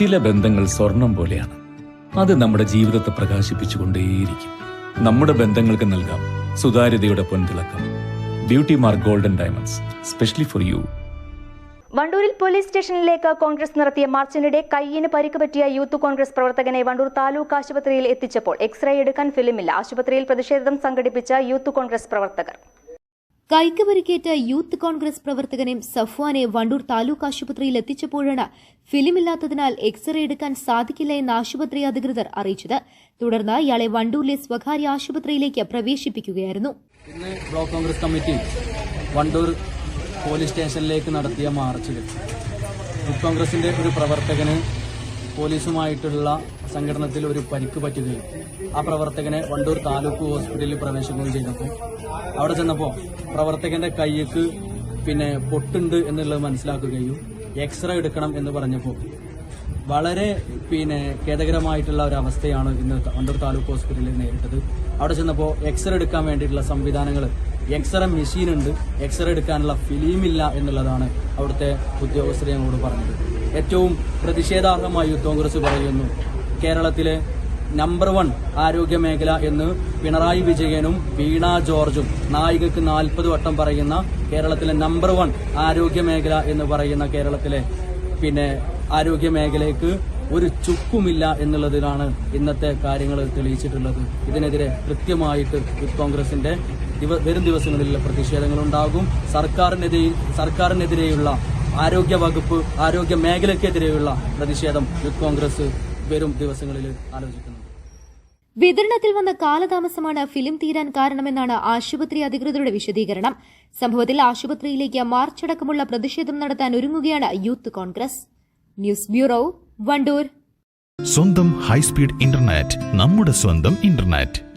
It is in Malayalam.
ചില ബന്ധങ്ങൾ സ്വർണം പോലെയാണ്. അത് നമ്മുടെ ജീവിതത്തെ പ്രകാശിപ്പിച്ചുകൊണ്ടേയിരിക്കും. നമ്മുടെ ബന്ധങ്ങൾക്ക് നൽകാം സുതാര്യതയുടെ പൊൻതിളക്കം. Beauty Mark Golden Diamonds specially for you വണ്ടൂരിൽ police സ്റ്റേഷനിലേക്ക് കോൺഗ്രസ് നടത്തിയ മാർച്ചിനിടെ കയ്യിന് പരിക്ക് പറ്റിയ യൂത്ത് കോൺഗ്രസ് പ്രവർത്തകനെ വണ്ടൂർ താലൂക്ക് ആശുപത്രിയിൽ എത്തിച്ചപ്പോൾ എക്സ്റേ എടുക്കാൻ ഫിലിമില്ല. ആശുപത്രിയിൽ പ്രതിഷേധം സംഘടിപ്പിച്ച യൂത്ത് കോൺഗ്രസ് പ്രവർത്തകർ. കൈക്ക് പരിക്കേറ്റ യൂത്ത് കോൺഗ്രസ് പ്രവർത്തകനെ സഫ്വാനെ വണ്ടൂർ താലൂക്ക് ആശുപത്രിയിൽ എത്തിച്ചപ്പോഴാണ് ഫിലിമില്ലാത്തതിനാൽ എക്സ്റേ എടുക്കാൻ സാധിക്കില്ല എന്ന് ആശുപത്രി അധികൃതർ അറിയിച്ചത്. തുടർന്ന് ഇയാളെ വണ്ടൂരിലെ സ്വകാര്യ ആശുപത്രിയിലേക്ക് പ്രവേശിപ്പിക്കുകയായിരുന്നു. ഇന്ന് block Congress committee Wandoor police സ്റ്റേഷനിലേക്ക് നടത്തിയ മാർച്ചിൽ യൂത്ത് കോൺഗ്രസിന്റെ ഒരു പ്രവർത്തകന് പോലീസുമായിട്ടുള്ള സംഘടനത്തിൽ ഒരു പരിക്ക് പറ്റുകയും ആ പ്രവർത്തകനെ വണ്ടൂർ താലൂക്ക് ഹോസ്പിറ്റലിൽ പ്രവേശിക്കുകയും ചെയ്തപ്പോൾ അവിടെ ചെന്നപ്പോൾ പ്രവർത്തകന്റെ കൈയ്ക്ക് പിന്നെ പൊട്ടുണ്ട് എന്നുള്ളത് മനസ്സിലാക്കുകയും എക്സ്റേ എടുക്കണം എന്ന് പറഞ്ഞപ്പോൾ വളരെ പിന്നെ ഖേദകരമായിട്ടുള്ള ഒരു അവസ്ഥയാണ് ഇന്ന് വണ്ടൂർ താലൂക്ക് ഹോസ്പിറ്റലിൽ നേരിട്ടത്. അവിടെ ചെന്നപ്പോൾ എക്സ്റേ എടുക്കാൻ വേണ്ടിയിട്ടുള്ള സംവിധാനങ്ങൾ എക്സ്റേ മെഷീൻ ഉണ്ട്. എക്സ്റേ എടുക്കാനുള്ള ഫിലിം ഇല്ല എന്നുള്ളതാണ് അവിടുത്തെ ഉദ്യോഗസ്ഥർ ഞങ്ങളോട് പറഞ്ഞത്. ഏറ്റവും പ്രതിഷേധാർഹമായി കോൺഗ്രസ് പറയുന്നു കേരളത്തിലെ നമ്പർ വൺ ആരോഗ്യ മേഖല എന്ന് പിണറായി വിജയനും വീണ ജോർജും നായികക്ക് നാൽപ്പത് വട്ടം പറയുന്ന കേരളത്തിലെ നമ്പർ വൺ ആരോഗ്യ മേഖല എന്ന് പറയുന്ന കേരളത്തിലെ പിന്നെ ആരോഗ്യ മേഖലയ്ക്ക് ഒരു ചുക്കുമില്ല എന്നുള്ളതിലാണ് ഇന്നത്തെ കാര്യങ്ങൾ തെളിയിച്ചിട്ടുള്ളത്. ഇതിനെതിരെ കൃത്യമായിട്ട് കോൺഗ്രസിന്റെ വരും പ്രതിഷേധങ്ങൾ ഉണ്ടാകും സർക്കാരിനെതിരെ സർക്കാരിനെതിരെയുള്ള ആരോഗ്യ വകുപ്പ് ആരോഗ്യ മേഖലയ്ക്കെതിരെയുള്ള പ്രതിഷേധം യൂത്ത് കോൺഗ്രസ് വരും ദിവസങ്ങളിൽ ആലോചിക്കുന്നുണ്ട്. വിതരണത്തിൽ വന്ന കാലതാമസമാണ് ഫിലിം തീരാൻ കാരണമെന്നാണ് ആശുപത്രി അധികൃതരുടെ വിശദീകരണം. സംഭവത്തിൽ ആശുപത്രിയിലേക്ക് മാർച്ചടക്കമുള്ള പ്രതിഷേധം നടത്താൻ ഒരുങ്ങുകയാണ് youth Congress. News bureau Wandoor. സ്വന്തം ഹൈസ്പീഡ് ഇന്റർനെറ്റ് നമ്മുടെ സ്വന്തം ഇന്റർനെറ്റ്.